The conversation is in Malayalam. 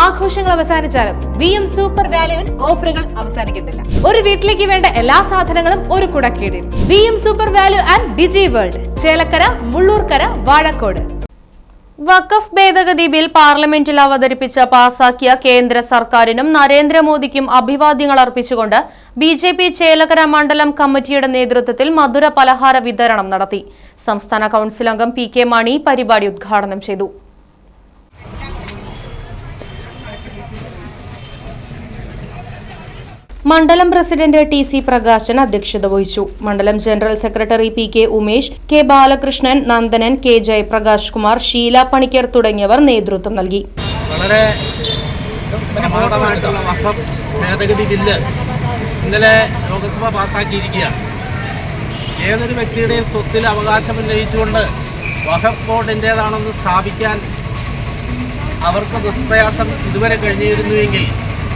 ആഘോഷങ്ങൾ അവസാനിച്ചാലും വി എം സൂപ്പർ വാല്യുവിൽ ഓഫറുകൾ അവസാനിക്കുന്നില്ല ഒരു വീട്ടിലേക്ക് വേണ്ട എല്ലാ സാധനങ്ങളും ഒരു കുടക്കീടിൽ. V M super value and digi world Chelakkara Mullurkara Vazhakode. Waqf ഭേദഗതി ബിൽ പാർലമെന്റിൽ അവതരിപ്പിച്ച് പാസാക്കിയ കേന്ദ്ര സർക്കാരിനും നരേന്ദ്രമോദിക്കും അഭിവാദ്യങ്ങൾ അർപ്പിച്ചുകൊണ്ട് ബി ജെ പി ചേലക്കര മണ്ഡലം കമ്മിറ്റിയുടെ നേതൃത്വത്തിൽ മധുര പലഹാര വിതരണം നടത്തി. സംസ്ഥാന കൌൺസിൽ അംഗം പി കെ മാണി പരിപാടി ഉദ്ഘാടനം ചെയ്തു. മണ്ഡലം പ്രസിഡന്റ് ടി സി പ്രകാശൻ അധ്യക്ഷത വഹിച്ചു. മണ്ഡലം general secretary P K Umesh K Balakrishnan Nandanan K Jayaprakash Kumar Sheela Panicker തുടങ്ങിയവർ നേതൃത്വം നൽകി. വളരെ ഇന്നലെ ലോക്സഭ പാസ്സാക്കിയിരിക്കുകയാണ്. ഏതൊരു വ്യക്തിയുടെയും സ്വത്തിൽ അവകാശം ഉന്നയിച്ചുകൊണ്ട് വഖഫ് ബോർഡിന്റേതാണെന്ന് സ്ഥാപിക്കാൻ അവർക്ക് ദുഷ്പ്രയാസം ഇതുവരെ കഴിഞ്ഞിരുന്നുവെങ്കിൽ